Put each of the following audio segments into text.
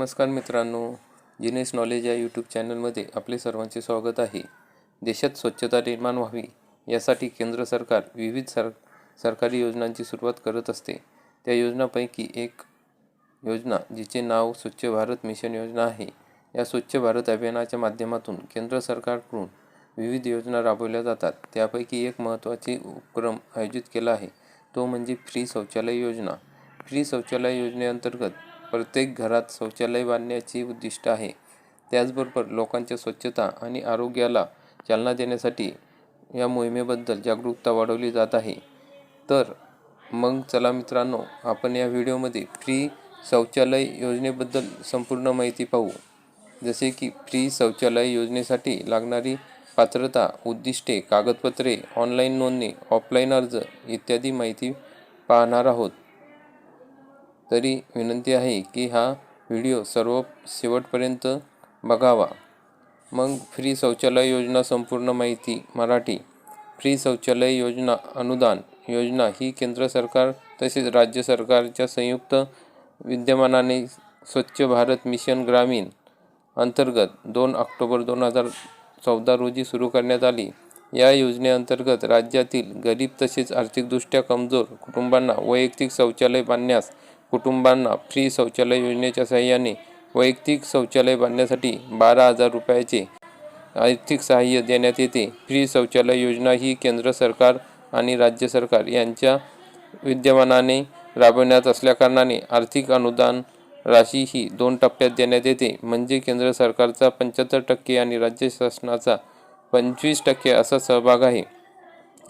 नमस्कार मित्रांनो जिनेस नॉलेज या यूट्यूब चॅनलमध्ये आपले सर्वांचे स्वागत आहे. देशात स्वच्छता निर्माण व्हावी यासाठी केंद्र सरकार विविध सर सरकारी योजनांची सुरुवात करत असते. त्या योजनापैकी एक योजना जिचे नाव स्वच्छ भारत मिशन योजना आहे. या स्वच्छ भारत अभियानाच्या माध्यमातून केंद्र सरकारकडून विविध योजना राबवल्या जातात. त्यापैकी एक महत्त्वाचे उपक्रम आयोजित केला आहे. तो म्हणजे फ्री शौचालय योजना. फ्री शौचालय योजनेअंतर्गत प्रत्येक घरात शौचालय बांधण्याचे उद्दिष्ट आहे. त्याचबरोबर लोकांच्या स्वच्छता आणि आरोग्याला चालना देण्यासाठी या मोहिमेबद्दल जागरूकता वाढवली जात आहे. तर मग चला मित्रांनो आपण या व्हिडिओमध्ये फ्री शौचालय योजनेबद्दल संपूर्ण माहिती पाहू. जसे की फ्री शौचालय योजनेसाठी लागणारी पात्रता उद्दिष्टे कागदपत्रे ऑनलाईन नोंदणी ऑफलाईन अर्ज इत्यादी माहिती पाहणार आहोत. तरी विनंती आहे की हा व्हिडिओ सर्व शेवटपर्यंत बघावा. मग फ्री शौचालय योजना संपूर्ण माहिती मराठी. फ्री शौचालय योजना अनुदान योजना ही केंद्र सरकार तसेच राज्य सरकारच्या संयुक्त विद्यमानाने स्वच्छ भारत मिशन ग्रामीण अंतर्गत दोन ऑक्टोबर दोन हजार चौदा रोजी सुरू करण्यात आली. या योजनेअंतर्गत राज्यातील गरीब तसेच आर्थिकदृष्ट्या कमजोर कुटुंबांना वैयक्तिक शौचालय बांधण्यास कुटुंबांना फ्री शौचालय योजनेच्या सहाय्याने वैयक्तिक शौचालय बांधण्यासाठी बारा हजार रुपयाचे आर्थिक सहाय्य देण्यात येते. फ्री शौचालय योजना ही केंद्र सरकार आणि राज्य सरकार यांच्या विद्यमानाने राबवण्यात असल्याकारणाने आर्थिक अनुदान राशी ही दोन टप्प्यात देण्यात येते. म्हणजे केंद्र सरकारचा पंच्याहत्तर टक्के आणि राज्य शासनाचा पंचवीस टक्के असा सहभाग आहे.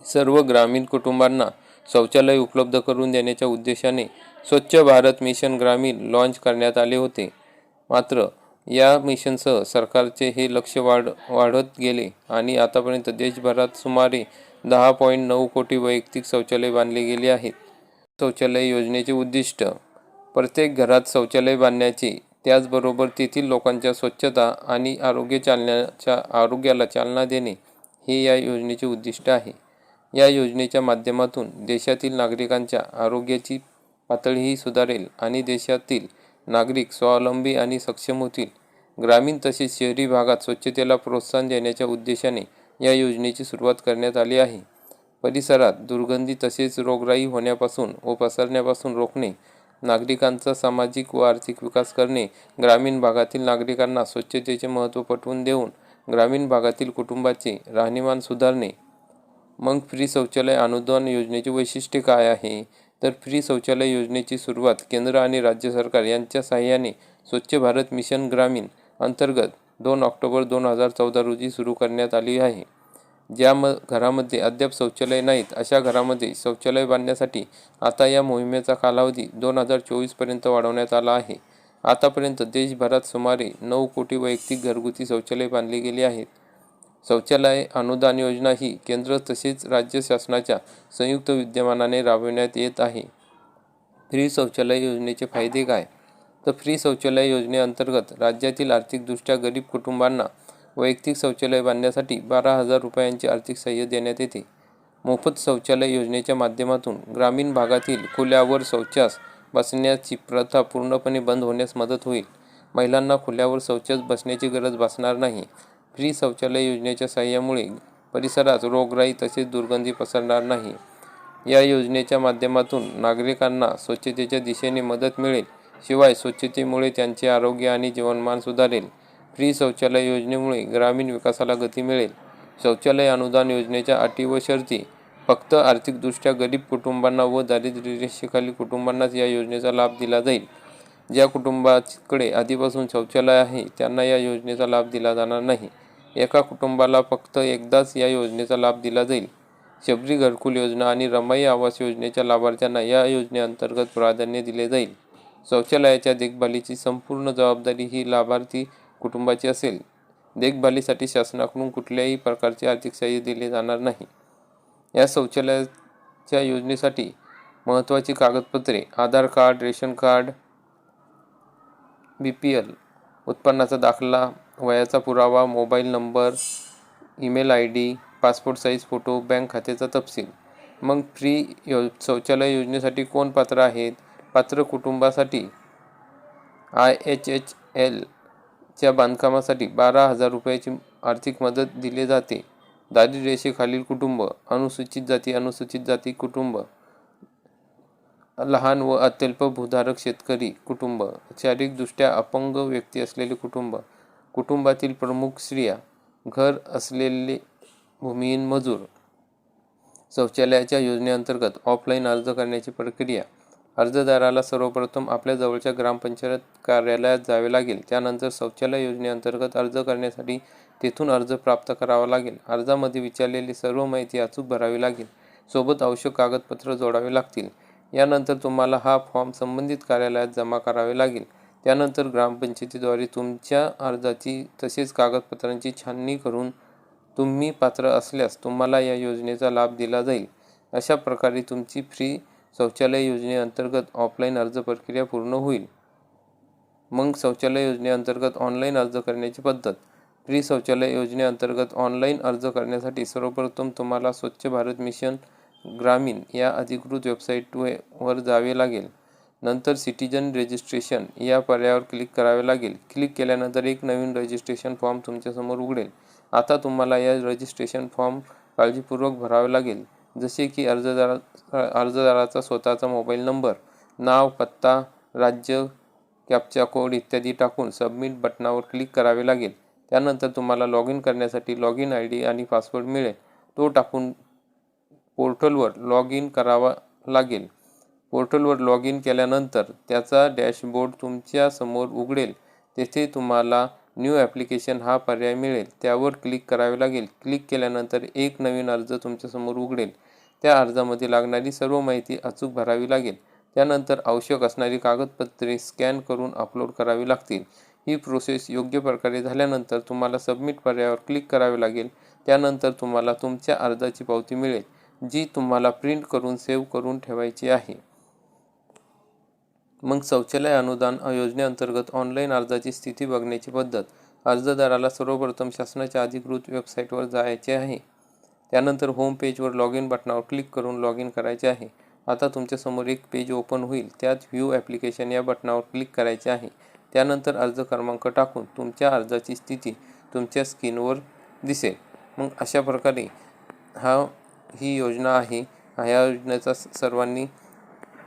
सर्व ग्रामीण कुटुंबांना शौचालय उपलब्ध करून देण्याच्या उद्देशाने स्वच्छ भारत मिशन ग्रामीण लॉन्च करण्यात आले होते. मात्र या मिशनसह सरकारचे हे लक्ष वाढ वाढत गेले आणि आतापर्यंत देशभरात सुमारे दहा पॉईंट नऊ कोटी वैयक्तिक शौचालय बांधले गेले आहेत. शौचालय योजनेचे उद्दिष्ट प्रत्येक घरात शौचालय बांधण्याचे त्याचबरोबर तेथील लोकांच्या स्वच्छता आणि आरोग्य चालण्याच्या आरोग्याला चालना देणे हे या योजनेचे उद्दिष्ट आहे. या योजनेच्या माध्यमातून देशातील नागरिकांच्या आरोग्याची पातळीही सुधारेल आणि देशातील नागरिक स्वावलंबी आणि सक्षम होतील. ग्रामीण तसेच शहरी भागात स्वच्छतेला प्रोत्साहन देण्याच्या उद्देशाने या योजनेची सुरुवात करण्यात आली आहे. परिसरात दुर्गंधी तसेच रोगराई होण्यापासून व पसरण्यापासून रोखणे नागरिकांचा सामाजिक व आर्थिक विकास करणे ग्रामीण भागातील नागरिकांना स्वच्छतेचे महत्त्व पटवून देऊन ग्रामीण भागातील कुटुंबाचे राहणीमान सुधारणे. मग फ्री शौचालय अनुदान योजनेचे वैशिष्ट्य काय आहे? तर फ्री शौचालय योजनेची सुरुवात केंद्र आणि राज्य सरकार यांच्या सहाय्याने स्वच्छ भारत मिशन ग्रामीण अंतर्गत दोन ऑक्टोबर दोन हजार चौदा रोजी सुरू करण्यात आली आहे. ज्या म घरामध्ये अद्याप शौचालय नाहीत अशा घरामध्ये शौचालय बांधण्यासाठी आता या मोहिमेचा कालावधी दोन हजार चोवीसपर्यंत वाढवण्यात आला आहे. आतापर्यंत देशभरात सुमारे नऊ कोटी वैयक्तिक घरगुती शौचालय बांधले गेले आहेत. शौचालय अनुदान योजना ही केंद्र तसेच राज्य शासनाच्या संयुक्त विद्यमानाने राबविण्यात येत आहे. फ्री शौचालय योजनेचे फायदे काय? तर फ्री शौचालय योजनेअंतर्गत राज्यातील आर्थिकदृष्ट्या गरीब कुटुंबांना वैयक्तिक शौचालय बांधण्यासाठी बारा हजार रुपयांचे आर्थिक सहाय्य देण्यात येते. मोफत शौचालय योजनेच्या माध्यमातून ग्रामीण भागातील खुल्यावर शौचास बसण्याची प्रथा पूर्णपणे बंद होण्यास मदत होईल. महिलांना खुल्यावर शौचास बसण्याची गरज भासणार नाही. फ्री शौचालय योजनेच्या सहाय्यामुळे परिसरात रोगराई तसेच दुर्गंधी पसरणार नाही. या योजनेच्या माध्यमातून नागरिकांना स्वच्छतेच्या दिशेने मदत मिळेल. शिवाय स्वच्छतेमुळे त्यांचे आरोग्य आणि जीवनमान सुधारेल. फ्री शौचालय योजनेमुळे ग्रामीण विकासाला गती मिळेल. शौचालय अनुदान योजनेच्या अटी व शर्ती फक्त आर्थिकदृष्ट्या गरीब कुटुंबांना व दारिद्र्य रेषेखाली कुटुंबांनाच या योजनेचा लाभ दिला जाईल. ज्या कुटुंबाकडे आधीपासून शौचालय आहे त्यांना या योजनेचा लाभ दिला जाणार नाही. एका कुटुंबाला फक्त एकदाच या योजनेचा लाभ दिला जाईल. शबरी घरकुल योजना आणि रमाई आवास योजनेच्या लाभार्थ्यांना या योजनेअंतर्गत प्राधान्य दिले जाईल. शौचालयाच्या देखभालीची संपूर्ण जबाबदारी ही लाभार्थी कुटुंबाची असेल. देखभालीसाठी शासनाकडून कुठल्याही प्रकारचे आर्थिक सहाय्य दिले जाणार नाही. या शौचालयाच्या योजनेसाठी महत्त्वाची कागदपत्रे Aadhaar card ration card B P L उत्पन्नाचा दाखला वयाचा पुरावा mobile number email I D passport size photo bank खात्याचा तपशील. मग फ्री यो शौचालय योजनेसाठी कोण पात्र आहेत? पात्र कुटुंबासाठी. आय एच एच एलच्या बांधकामासाठी बारा हजार रुपयाची आर्थिक मदत दिली जाते. दारिद्र्य रेषेखालील कुटुंब अनुसूचित जाती अनुसूचित जाती कुटुंब लहान व अत्यल्प भूधारक शेतकरी कुटुंब शारीरिकदृष्ट्या अपंग व्यक्ती असलेले कुटुंब कुटुंबातील प्रमुख स्त्रिया घर असलेले भूमिहीन मजूर शौचालयाच्या योजनेअंतर्गत ऑफलाईन अर्ज करण्याची प्रक्रिया अर्जदाराला सर्वप्रथम आपल्या जवळच्या ग्रामपंचायत कार्यालयात जावे लागेल. त्यानंतर शौचालय योजनेअंतर्गत अर्ज करण्यासाठी तेथून अर्ज प्राप्त करावा लागेल. अर्जामध्ये विचारलेली सर्व माहिती अचूक भरावी लागेल. सोबत आवश्यक कागदपत्र जोडावे लागतील. यानंतर तुम्हाला हा फॉर्म संबंधित कार्यालयात जमा करावे लागेल. त्यानंतर ग्रामपंचायतीद्वारे तुमच्या अर्जाची तसेच कागदपत्रांची छाननी करून तुम्ही पात्र असल्यास तुम्हाला या योजनेचा लाभ दिला जाईल. अशा प्रकारे तुमची फ्री शौचालय योजनेअंतर्गत ऑफलाईन अर्ज प्रक्रिया पूर्ण होईल. मग शौचालय योजनेअंतर्गत ऑनलाईन अर्ज करण्याची पद्धत. फ्री शौचालय योजनेअंतर्गत ऑनलाईन अर्ज करण्यासाठी सर्वप्रथम तुम्हाला स्वच्छ भारत मिशन ग्रामीण या अधिकृत वेबसाईटवर जावे लागेल. नंतर सिटीजन रजिस्ट्रेशन या पर्यायावर क्लिक करावे लागेल. क्लिक केल्यानंतर एक नवीन रजिस्ट्रेशन फॉर्म तुमच्यासमोर उघडेल. आता तुम्हाला या रजिस्ट्रेशन फॉर्म काळजीपूर्वक भरावे लागेल. जसे की अर्जदारा अर्जदाराचा स्वतःचा मोबाईल नंबर नाव पत्ता राज्य कॅप्चा कोड इत्यादी टाकून सबमिट बटनावर क्लिक करावे लागेल. त्यानंतर तुम्हाला लॉग इन करण्यासाठी लॉग इन आय डी आणि पासवर्ड मिळेल. तो टाकून पोर्टलवर लॉग इन करावा लागेल. पोर्टलवर लॉग इन केल्यानंतर त्याचा डॅशबोर्ड तुमच्यासमोर उघडेल. तेथे तुम्हाला न्यू ॲप्लिकेशन हा पर्याय मिळेल. त्यावर क्लिक करावे लागेल. क्लिक केल्यानंतर एक नवीन अर्ज तुमच्यासमोर उघडेल. त्या अर्जामध्ये लागणारी सर्व माहिती अचूक भरावी लागेल. त्यानंतर आवश्यक असणारी कागदपत्रे स्कॅन करून अपलोड करावी लागतील. ही प्रोसेस योग्य प्रकारे झाल्यानंतर तुम्हाला सबमिट पर्यायावर क्लिक करावे लागेल. त्यानंतर तुम्हाला तुमच्या अर्जाची पावती मिळेल जी तुम्हाला प्रिंट करून सेव्ह करून ठेवायची आहे. मग शौचालय अनुदान योजनेअंतर्गत ऑनलाईन अर्जाची स्थिती बघण्याची पद्धत अर्जदाराला सर्वप्रथम शासनाच्या अधिकृत वेबसाईटवर जायचे आहे. त्यानंतर होम पेजवर लॉग इन बटनावर क्लिक करून लॉग इन करायचे आहे. आता तुमच्यासमोर एक पेज ओपन होईल. त्यात व्ह्यू ॲप्लिकेशन या बटनावर क्लिक करायचे आहे. त्यानंतर अर्ज क्रमांक टाकून तुमच्या अर्जाची स्थिती तुमच्या स्क्रीनवर दिसेल. मग अशा प्रकारे हा ही योजना आहे. ह्या योजनेचा सर्वांनी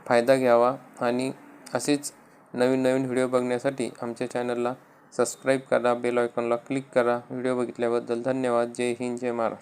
फायदा घ्यावा आणि असेच नवीन नवीन व्हिडिओ बघण्यासाठी आमच्या चॅनलला सबस्क्राईब करा बेल आयकॉनला क्लिक करा. व्हिडिओ बघितल्याबद्दल धन्यवाद. जय हिंद जय महाराष्ट्र.